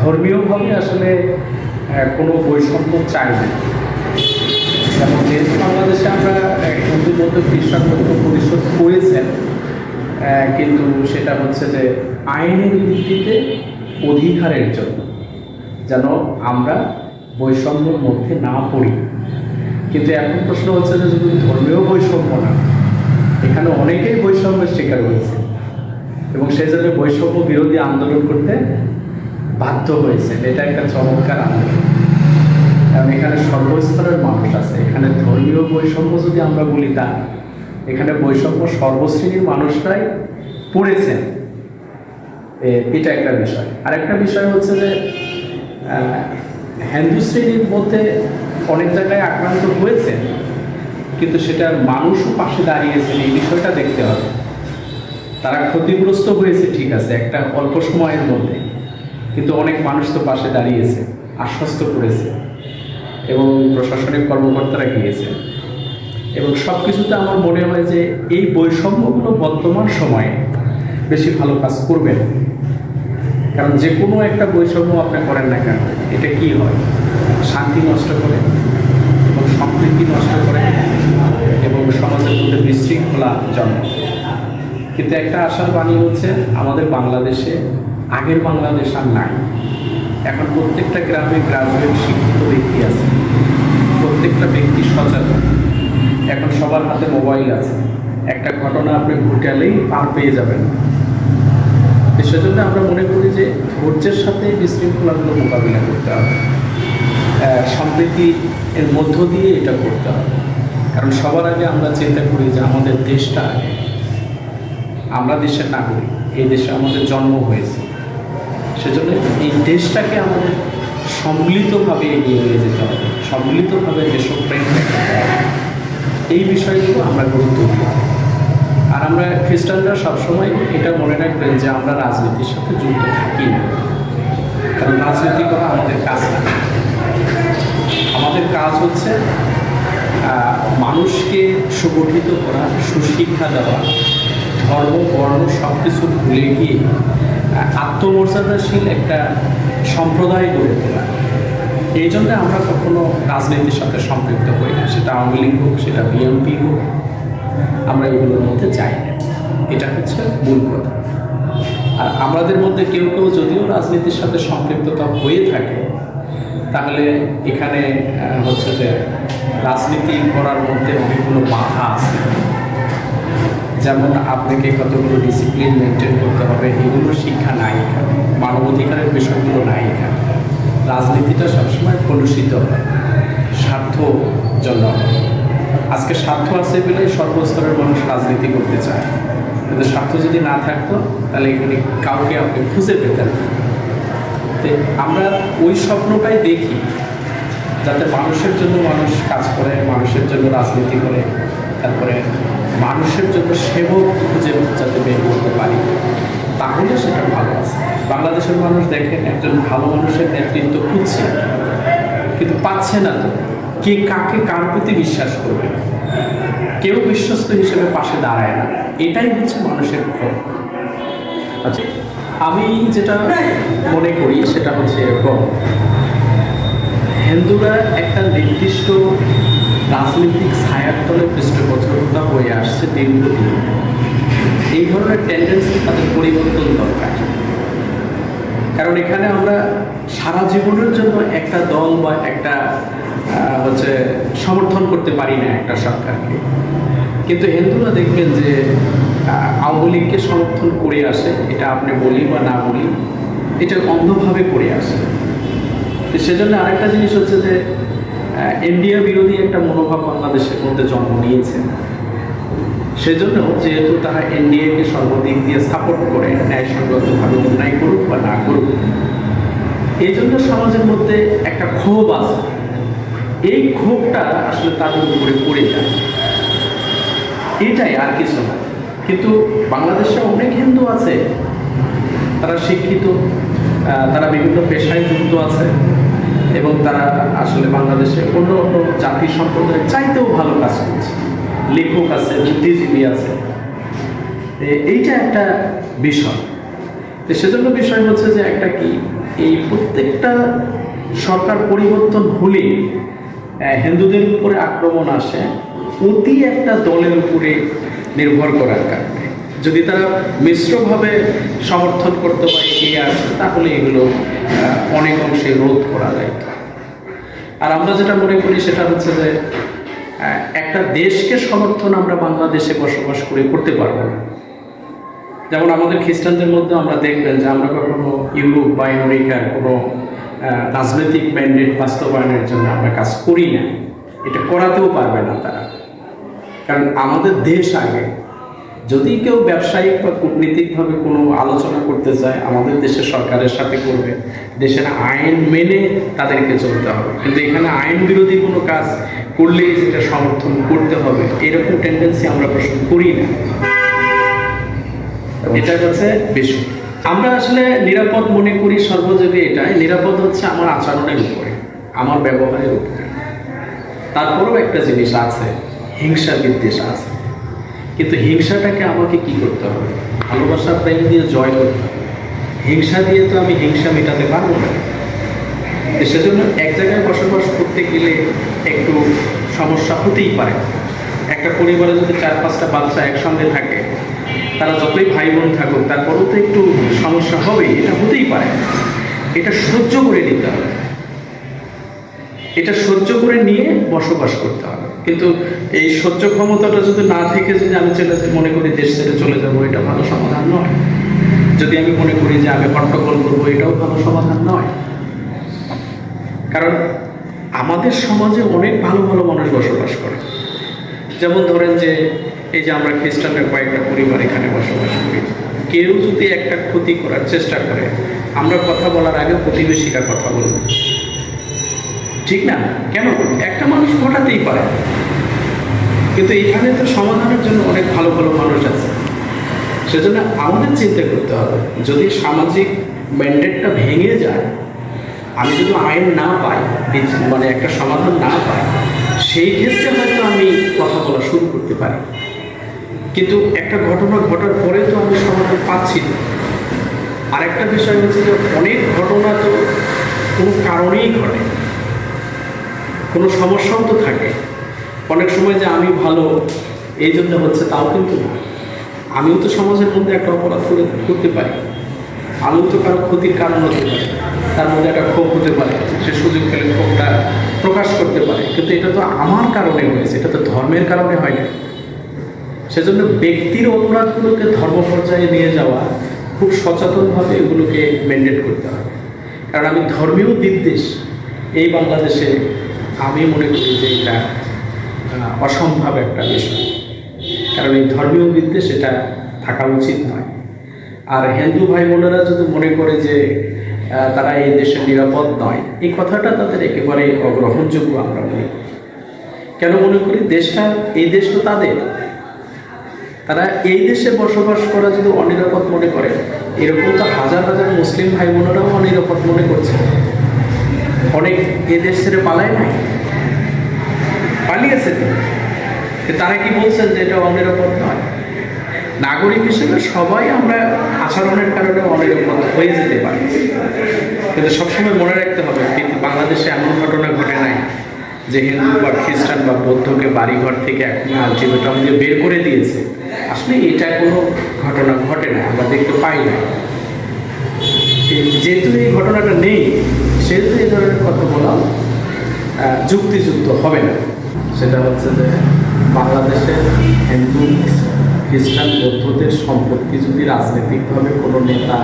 ধর্মীয়ভাবে আসলে কোনো বৈষম্য চাই না। যেমন যেহেতু বাংলাদেশে আমরা হিন্দু বৌদ্ধ খ্রিস্টান বৌদ্ধ পরিষদ করেছেন কিন্তু সেটা হচ্ছে যে আইনের ভিত্তিতে অধিকারের জন্য যেন আমরা বৈষম্যের মধ্যে না পড়ি। কিন্তু এখন প্রশ্ন হচ্ছে যে যদি ধর্মীয় বৈষম্য না, এখানে অনেকেই বৈষম্যের শিকার হয়েছে। এবং সেই জন্য বৈষম্য বিরোধী আন্দোলন করতে বাধ্য হয়েছে এটা একটা চমৎকার আন্দোলন। কারণ এখানে সর্বস্তরের মানুষ আছে। এখানে ধর্মীয় বৈষম্য যদি আমরা বলি তা, এখানে বৈষম্য সর্বশ্রেণীর মানুষরাই পড়েছেন। এটা একটা বিষয়। আরেকটা বিষয় হচ্ছে যে হিন্দু শ্রেণির মধ্যে অনেক জায়গায় আক্রান্ত হয়েছে কিন্তু সেটার মানুষও পাশে দাঁড়িয়েছেন। এই বিষয়টা দেখতে হবে। তারা ক্ষতিগ্রস্ত হয়েছে, ঠিক আছে, একটা অল্প সময়ের মধ্যে। কিন্তু অনেক মানুষ তো পাশে দাঁড়িয়েছে, আশ্বস্ত করেছে এবং প্রশাসনিক কর্মকর্তারা গিয়েছে। এবং সব কিছুতে আমার মনে হয় যে এই বৈষম্যগুলো বর্তমান সময়ে বেশি ভালো কাজ করবে না। কারণ যে কোনো একটা বৈষম্য আপনি করেন না কেন, এটা কি হয়? শান্তি নষ্ট করে এবং সম্প্রীতি নষ্ট করে এবং সমাজের মধ্যে বিশৃঙ্খলা জন্ম কিন্তু একটা আশার বাণী হচ্ছে, আমাদের বাংলাদেশে আগের বাংলাদেশ আর নাই। এখন প্রত্যেকটা গ্রামে গ্রাজুয়েট শিক্ষিত ব্যক্তি আছে। প্রত্যেকটা ব্যক্তি সচেতন। এখন সবার হাতে মোবাইল আছে। একটা ঘটনা আপনি ঘটালেই পার পেয়ে যাবেন। সেজন্য আমরা মনে করি যে ধৈর্যের সাথে বিশৃঙ্খলাগুলো মোকাবিলা করতে হবে। সম্প্রীতি এর মধ্য দিয়ে এটা করতে হবে। কারণ সবার আগে আমরা চিন্তা করি যে আমাদের দেশটা আগে। আমরা দেশের নাগরিক। এই দেশে আমাদের জন্ম হয়েছে। সেজন্য এই দেশটাকে আমাদের সম্মিলিতভাবে এগিয়ে নিয়ে যেতে হবে। সম্মিলিতভাবে দেশপ্রেম এই বিষয়গুলো আমরা গুরুত্ব দিই। আর আমরা খ্রিস্টানরা সবসময় এটা মনে রাখবেন যে আমরা রাজনীতির সাথে যুক্ত থাকি না। কারণ রাজনীতি করা আমাদের কাজ না। আমাদের কাজ হচ্ছে মানুষকে সুগঠিত করা, সুশিক্ষা দেওয়া। ধর্ম, বর্ণ সব কিছু ভুলে গিয়ে আত্মমর্যাদাশীল একটা সম্প্রদায় গড়ে তোলা। এই জন্য আমরা কখনো রাজনীতির সাথে সম্পৃক্ত হই না। সেটা আওয়ামী লীগ হোক, সেটা বিএনপি হোক, আমরা এগুলোর মধ্যে যাই না। এটা হচ্ছে মূল কথা। আর আমাদের মধ্যে কেউ কেউ যদিও রাজনীতির সাথে সম্পৃক্ততা হয়ে থাকে, তাহলে এখানে হচ্ছে যে রাজনীতি করার মধ্যে অনেকগুলো বাধা আছে। যেমন আপনাকে কতগুলো ডিসিপ্লিন মেনটেন করতে হবে, এগুলো শিক্ষা নাই এখানে, মানবাধিকারের বিষয়গুলো নাই এখানে। রাজনীতিটা সবসময় কলুষিত স্বার্থ জন্য। আজকে স্বার্থ আছে বলে সর্বস্তরের মানুষ রাজনীতি করতে চায়। কিন্তু স্বার্থ যদি না থাকতো, তাহলে এখানে কাউকে আপনি খুঁজে পেতেন তো আমরা ওই স্বপ্নটাই দেখি, যাতে মানুষের জন্য মানুষ কাজ করে, মানুষের জন্য রাজনীতি করে, তারপরে মানুষের জন্য সেবক খুঁজে যাতে বের করতে পারি। তাহলে সেটা ভালো আছে। বাংলাদেশের মানুষ দেখেন, একজন ভালো মানুষের নেতৃত্ব খুঁজছে, কিন্তু পাচ্ছে না তো। কে কাকে কার প্রতি বিশ্বাস করবে? কেউ বিশ্বস্ত হিসেবে পাশে দাঁড়ায় না। এটাই হচ্ছে মানুষের ক্ষোভ আচ্ছা আমি যেটা মনে করি, সেটা হচ্ছে এরকম। হিন্দুরা একটা নির্দিষ্ট রাজনৈতিক ছায়ার তলে পৃষ্ঠপোষকতা হয়ে আসছে দীর্ঘদিন এই ধরনের টেন্ডেন্সি তাদের পরিবর্তন দরকার। কারণ এখানে আমরা সারা জীবনের জন্য একটা দল বা একটা হচ্ছে সমর্থন করতে পারি না একটা সরকারকে। কিন্তু হিন্দুরা দেখবেন যে আওয়ামী লীগকে সমর্থন করে আসে, এটা আপনি বলি বা না বলি, এটা অন্ধভাবে করে আসে। সেজন্য আরেকটা জিনিস হচ্ছে যে ইন্ডিয়া বিরোধী একটা মনোভাব বাংলাদেশের মধ্যে জন্ম নিয়েছে। সেজন্য যেহেতু তারা এনডিএকে সর্বদিক দিয়ে সাপোর্ট করে, ন্যায়সঙ্গতভাবে অন্যায় করুক বা না করুক এই জন্য সমাজের মধ্যে একটা ক্ষোভ আছে। এই ক্ষোভটা আসলে তাদের উপরে পড়ে যায়। এটাই আর কিছু না। কিন্তু বাংলাদেশে অনেক হিন্দু আছে, তারা শিক্ষিত তারা বিভিন্ন পেশায় যুক্ত আছে। এবং তারা আসলে বাংলাদেশে অন্য অন্য জাতি সম্প্রদায়ের চাইতেও ভালো কাজ করছে। লেখক আছে, বুদ্ধিজীবী আছে। এইটা একটা বিষয়। তো সেজন্য বিষয় হচ্ছে যে একটা কি, এই প্রত্যেকটা সরকার পরিবর্তন হলে হিন্দুদের উপরে আক্রমণ আসে, অতি একটা দলের উপরে নির্ভর করার কারণে। যদি তারা মিশ্রভাবে সমর্থন করতে পারে এগিয়ে আসে তাহলে এগুলো অনেক অংশে রোধ করা যায়। আর আমরা যেটা মনে করি সেটা হচ্ছে যে একটা দেশকে সমর্থন আমরা বাংলাদেশে বসবাস করে করতে পারব না। যেমন আমাদের খ্রিস্টানদের মধ্যে আমরা দেখবেন যে আমরা কখনো ইউরোপ বা আমেরিকার কোনো রাজনৈতিক ম্যান্ডেট বাস্তবায়নের জন্য আমরা কাজ করি না। এটা করাতেও পারবে না তারা। কারণ আমাদের দেশ আগে যদি কেউ ব্যবসায়িক বা কূটনীতিকভাবে কোনো আলোচনা করতে চায় আমাদের দেশের সরকারের সাথে করবে। দেশের আইন মেনে তাদেরকে চলতে হবে। কিন্তু এখানে আইন বিরোধী কোনো কাজ করলেই যেটা সমর্থন করতে হবে এরকম টেন্ডেন্সি আমরা পোষণ করি না। এটা হচ্ছে বিষয় আমরা আসলে নিরাপদ মনে করি সর্বযোগে এটাই নিরাপদ হচ্ছে আমার আচরণের উপরে আমার ব্যবহারের উপরে। তারপরেও একটা জিনিস আছে হিংসা বিদ্বেষ আছে। কিন্তু হিংসাটাকে আমাকে কি করতে হবে? ভালোবাসা প্রেম দিয়ে জয় করতে হবে। হিংসা দিয়ে তো আমি হিংসা মেটাতে পারব না। সেজন্য এক জায়গায় বসবাস করতে গেলে একটু সমস্যা হতেই পারে। একটা পরিবারে যদি চার পাঁচটা বাচ্চা একসঙ্গে থাকে, তারা যতই ভাই বোন থাকুক, তারপরেও তো একটু সমস্যা হবেই, এটা হতেই পারে। এটা সহ্য করে নিতে হবে। এটা সহ্য করে নিয়ে বসবাস করতে হবে। কিন্তু এই সহ্য ক্ষমতাটা যদি না থেকে যদি আমি যাই- মনে করি দেশ ছেড়ে চলে যাব, এটা ভালো সমাধান নয়। যদি আমি মনে করি যে আমি হট্টগোল করব, এটাও ভালো সমাধান নয়। কারণ আমাদের সমাজে অনেক ভালো ভালো মানুষ বসবাস করে। যেমন ধরেন যে, এই যে আমরা খ্রিস্টানরা কয়েকটা পরিবার এখানে বসবাস করি। কেউ যদি একটা ক্ষতি করার চেষ্টা করে, আমরা কথা বলার আগে প্রতিবেশীরা কথা বলবে। ঠিক না? কেন? একটা মানুষ ঘটাতেই পারে। কিন্তু এখানে তো সমাধানের জন্য অনেক ভালো ভালো মানুষ আছে। সেজন্য আমাদের চিন্তা করতে হবে, যদি সামাজিক ম্যান্ডেটটা ভেঙে যায়, আমি যদি আইন না পাই মানে একটা সমাধান না পাই, সেই ক্ষেত্রে হয়তো আমি কথা বলা শুরু করতে পারি। কিন্তু একটা ঘটনা ঘটার পরে তো আমি সমাধান পাচ্ছি না। আর একটা বিষয় হচ্ছে যে অনেক ঘটনা তো কোনো কারণেই ঘটে কোনো সমস্যাও তো থাকে। অনেক সময় যে আমি ভালো, এই জন্য হচ্ছে তাও কিন্তু না। আমিও তো সমাজের মধ্যে একটা অপরাধ করে করতে পারি। আমিও তো কারও ক্ষতির কারণ হতে পারে। তার মধ্যে একটা ক্ষোভ হতে পারে, সে সুযোগ পেলে ক্ষোভটা প্রকাশ করতে পারে। কিন্তু এটা তো আমার কারণে হয়েছে, এটা তো ধর্মের কারণে হয় না সেজন্য ব্যক্তির অপরাধগুলোকে ধর্ম পর্যায়ে নিয়ে যাওয়া, খুব সচেতনভাবে এগুলোকে মেনটেন করতে হবে। কারণ আমি ধর্মীয় বিদ্বেষ এই বাংলাদেশে আমি মনে করি যে এটা অসম্ভব একটা বিষয়। কারণ এই ধর্মীয় বিদ্বেষ এটা থাকা উচিত নয়। আর হিন্দু ভাই বোনেরা যদি মনে করে যে তারা এই দেশে নিরাপদ নয়, এই কথাটা তাদের একেবারে অগ্রহণযোগ্য আমরা মনে করি। কেন মনে করি? দেশটা, এই দেশ তো তাদের। তারা এই দেশে বসবাস করা যদি অনিরাপদ মনে করে, এরকম তো হাজার হাজার মুসলিম ভাই বোনেরাও অনিরাপদ মনে করছে। অনেক এ দেশ ছেড়ে পালায় নাই। পালিয়েছে তারা কি বলছেন যে এটা অনিরাপদ নয়? নাগরিক হিসেবে সবাই আমরা আচরণের কারণে অনিরাপদ হয়ে যেতে পারি। কিন্তু সবসময় মনে রাখতে হবে কিন্তু বাংলাদেশে এমন ঘটনা ঘটে নাই যে হিন্দু বা খ্রিস্টান বা বৌদ্ধকে বাড়িঘর থেকে এখন আলটিমেটাম দিয়ে বের করে দিয়েছে। আসলে এটা কোনো ঘটনা ঘটে না আমরা দেখতে পাই না যেহেতু এই ঘটনাটা নেই, সেহেতু এই ধরনের যুক্তিযুক্ত হবে না। সেটা হচ্ছে যে বাংলাদেশের হিন্দু, খ্রিস্টান, বৌদ্ধদের সম্পত্তি যদি রাজনৈতিকভাবে কোনো নেতা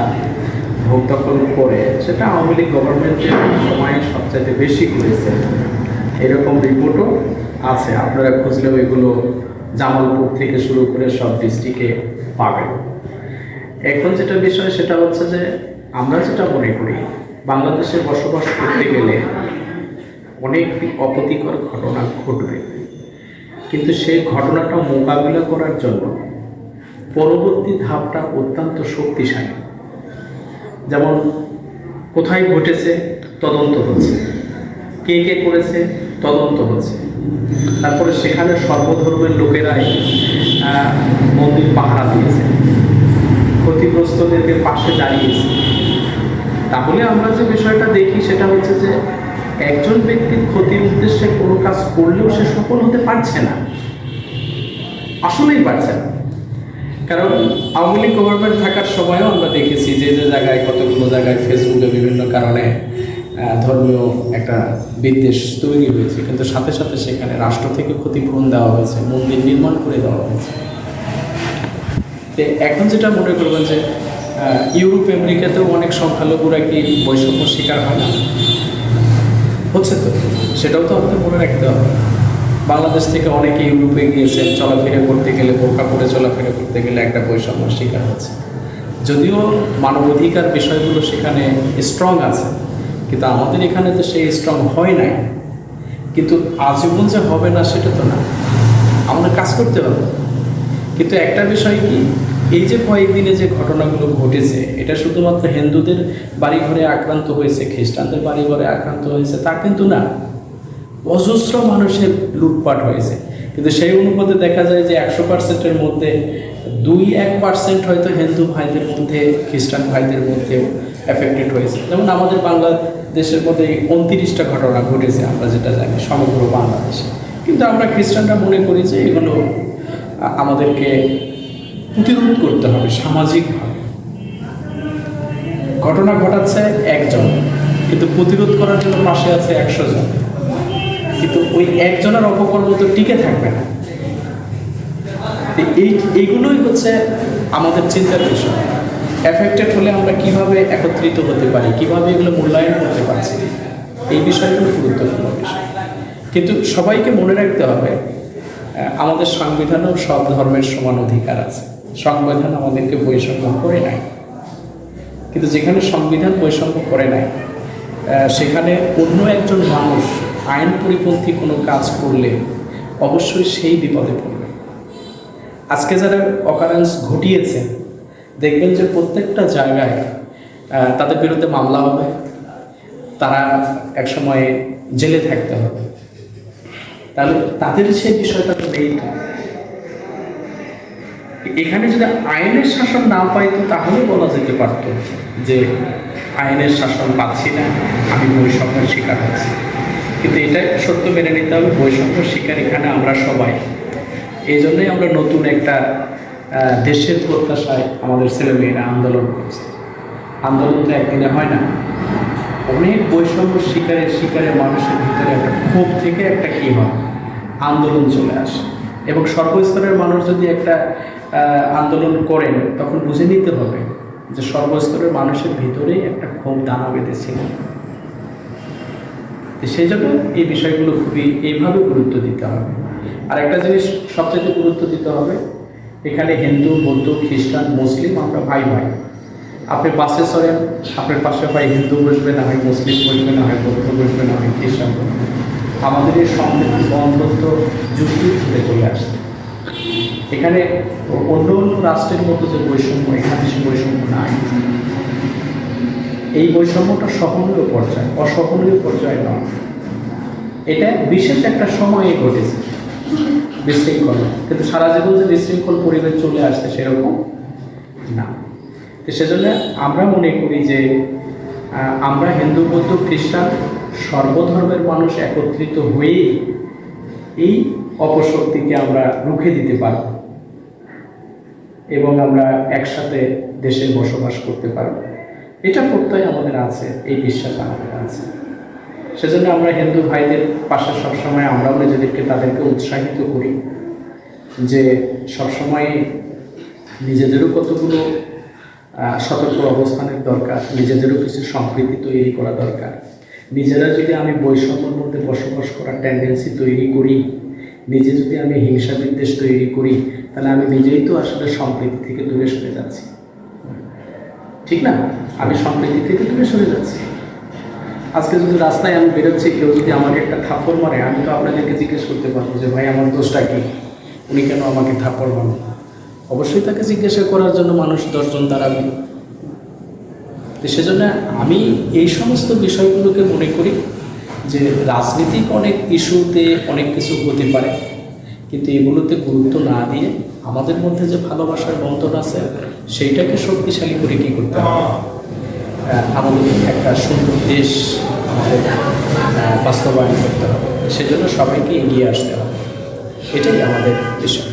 ভোগ দখল করে, সেটা আওয়ামী লীগ গভর্নমেন্টের সময় সবচাইতে বেশি করেছে। এরকম রিপোর্টও আছে। আপনারা খুঁজলেও এগুলো জামালপুর থেকে শুরু করে সব ডিস্ট্রিক্টে পাবেন। এখন যেটা বিষয় সেটা হচ্ছে যে আমরা যেটা মনে করি, বাংলাদেশে বসবাস করতে গেলে অনেক অপ্রীতিকর ঘটনা ঘটবে। কিন্তু সেই ঘটনাটা মোকাবিলা করার জন্য পরবর্তী ধাপটা অত্যন্ত শক্তিশালী। যেমন, কোথায় ঘটেছে তদন্ত হচ্ছে। কে কে করেছে তদন্ত হচ্ছে। তারপরে সেখানে সর্বধর্মের লোকেরাই মন্দির পাহারা দিয়েছে। ক্ষতিগ্রস্তদেরকে পাশে দাঁড়িয়েছে। তাহলে আমরা যে বিষয়টা দেখি সেটা হচ্ছে যে একজন ব্যক্তির ক্ষতির উদ্দেশ্যে কোনো কাজ করলেও সে সফল হতে পারছে না। আসলেই পারছে না। কারণ আওয়ামী লীগ গভর্নমেন্ট থাকার সময়ও আমরা দেখেছি যে যে জায়গায়, কতগুলো জায়গায় ফেসবুকে বিভিন্ন কারণে ধর্মীয় একটা বিদ্বেষ তৈরি হয়েছে। কিন্তু সাথে সাথে সেখানে রাষ্ট্র থেকে ক্ষতিপূরণ দেওয়া হয়েছে, মন্দির নির্মাণ করে দেওয়া হয়েছে। এখন যেটা মনে করবেন যে ইউরোপ, আমেরিকাতেও অনেক সংখ্যালঘুরা কি বৈষম্য শিকার হয় না? হচ্ছে তো, সেটাও তো আমাদের মনে রাখতে হবে। বাংলাদেশ থেকে অনেকে ইউরোপে গিয়েছে চলাফেরা করতে গেলে বোরকা পরে চলাফেরা করতে গেলে একটা বৈষম্যের শিকার হচ্ছে। যদিও মানবাধিকার বিষয়গুলো সেখানে স্ট্রং আছে, কিন্তু আমাদের এখানে তো সেই স্ট্রং হয় নাই। কিন্তু আজীবন যে হবে না সেটা তো না। আমাদের কাজ করতে হবে। কিন্তু একটা বিষয় কি এই যে কয়েকদিনে যে ঘটনাগুলো ঘটেছে, এটা শুধুমাত্র হিন্দুদের বাড়িঘরে আক্রান্ত হয়েছে, খ্রিস্টানদের বাড়িঘরে আক্রান্ত হয়েছে, তা কিন্তু না। অজস্র মানুষের লুটপাট হয়েছে। কিন্তু সেই অনুপাতে দেখা যায় যে একশো পার্সেন্টের মধ্যে, দুই এক পার্সেন্ট হয়তো হিন্দু ভাইদের মধ্যে, খ্রিস্টান ভাইদের মধ্যেও এফেক্টেড হয়েছে। যেমন আমাদের বাংলাদেশের মধ্যে এই উনত্রিশটা ঘটনা ঘটেছে, আমরা যেটা জানি, সমগ্র বাংলাদেশে। কিন্তু আমরা খ্রিস্টানরা মনে করি যে এগুলো আমাদেরকে প্রতিরোধ করতে হবে সামাজিকভাবে। ঘটনা ঘটাচ্ছে একজন, কিন্তু প্রতিরোধ করার জন্য পাশে আছে একশো জন। কিন্তু ওই একজনের অপকর্ম তো টিকে থাকবে না। এই এইগুলোই হচ্ছে আমাদের চিন্তার বিষয়। এফেক্টেড হলে আমরা কীভাবে একত্রিত হতে পারি, কীভাবে এগুলো মূল্যায়ন করতে পারছি, এই বিষয়গুলো গুরুত্বপূর্ণ বিষয়। কিন্তু সবাইকে মনে রাখতে হবে আমাদের সংবিধানেও সব ধর্মের সমান অধিকার আছে। সংবিধান আমাদেরকে বৈষম্য করে নাই। কিন্তু যেখানে সংবিধান বৈষম্য করে নাই সেখানে অন্য একজন মানুষ আইন পরিপন্থী কোনো কাজ করলে অবশ্যই সেই বিপদে পড়বে। আজকে যারা অকারেন্স ঘটিয়েছে, দেখবেন যে প্রত্যেকটা জায়গায় তাদের বিরুদ্ধে মামলা হবে। তারা একসময় জেলে থাকতে হবে। তাহলে তাদের সেই বিষয়টা তো নেই। এখানে যদি আইনের শাসন না পাইতো, তাহলে বলা যেতে পারত যে আইনের শাসন পাচ্ছি না, আমি বৈষম্যের শিকার হচ্ছি। কিন্তু এটা সত্য মেনে নিতে হবে, বৈষম্যের শিকার এখানে আমরা সবাই। এই জন্যই আমরা নতুন একটা দেশের প্রত্যাশায় আমাদের ছেলেমেয়েরা আন্দোলন করছে। আন্দোলন তো একদিনে হয় না। অনেক বৈষম্য শিকারের শিকারের মানুষের ভিতরে একটা ক্ষোভ থেকে একটা কী হয়? আন্দোলন চলে আসে। এবং সর্বস্তরের মানুষ যদি একটা আন্দোলন করেন, তখন বুঝে নিতে হবে যে সর্বস্তরের মানুষের ভিতরেই একটা ক্ষোভ দানা বেঁধেছিল সেই জন্য এই বিষয়গুলো খুবই এইভাবে গুরুত্ব দিতে হবে। আর একটা জিনিস সবচেয়ে গুরুত্ব দিতে হবে, এখানে হিন্দু, বৌদ্ধ, খ্রিস্টান, মুসলিম আমরা ভাই ভাই। আপনি বাসে চড়েন, আপনার পাশে হয় হিন্দু বসবে না হয় মুসলিম বসবে না হয় বৌদ্ধ বসবে না হয় খ্রিস্টান বসবে আমাদের এই সম্পৃক্ত বন্ধত্ব যুগ চলে আসছে। এখানে অন্য অন্য রাষ্ট্রের মতো যে বৈষম্য এখানে সে বৈষম্য নাই। এই বৈষম্যটা সহনীয় পর্যায়ে, অসহনীয় পর্যায়ে নয়। এটা বিশেষ একটা সময়ে ঘটেছে, বিশৃঙ্খল। কিন্তু সারা জীবন যে বিশৃঙ্খল পরিবেশ চলে আসছে সেরকম না। তো সেজন্য আমরা মনে করি যে আমরা হিন্দু, বৌদ্ধ, খ্রিস্টান সর্বধর্মের মানুষ একত্রিত হয়েই এই অপশক্তিকে আমরা রুখে দিতে পারব এবং আমরা একসাথে দেশে বসবাস করতে পারব। এটা প্রত্যয় আমাদের আছে, এই বিশ্বাস আমাদের আছে। সেজন্য আমরা হিন্দু ভাইদের পাশে সবসময় আমরাও নিজেদেরকে তাদেরকে উৎসাহিত করি যে সবসময় নিজেদেরও কতগুলো সতর্ক অবস্থানের দরকার, নিজেদেরও কিছু সম্প্রীতি তৈরি করা দরকার। নিজেরা যদি আমি বৈষম্যের মধ্যে বসবাস করার টেন্ডেন্সি তৈরি করি নিজে যদি আমি হিংসা বিদ্বেষ তৈরি করি, তাহলে আমি নিজেই তো আসলে সম্প্রীতি থেকে দূরে সরে যাচ্ছি। ঠিক না? আমি সম্প্রীতি থেকে দূরে সরে যাচ্ছি। আজকে যদি রাস্তায় আমি বেরোচ্ছি, কেউ যদি আমাকে একটা থাপ্পড় মারে, আমি তো আপনাদেরকে জিজ্ঞেস করতে পারব যে, ভাই, আমার দোষটা কি? উনি কেন আমাকে থাপ্পড় মারল অবশ্যই তাকে জিজ্ঞাসা করার জন্য মানুষ দশজন দাঁড়াবে তো সেজন্য আমি এই সমস্ত বিষয়গুলোকে মনে করি যে রাজনৈতিক অনেক ইস্যুতে অনেক কিছু হতে পারে, কিন্তু এগুলোতে গুরুত্ব না দিয়ে আমাদের মধ্যে যে ভালোবাসার বন্ধন আছে, সেইটাকে শক্তিশালী করে কী করতে হবে? আমাদের একটা সুন্দর দেশ আমাদের বাস্তবায়ন করতে হবে। সেজন্য সবাইকে এগিয়ে আসতে হবে। এটাই আমাদের বিষয়।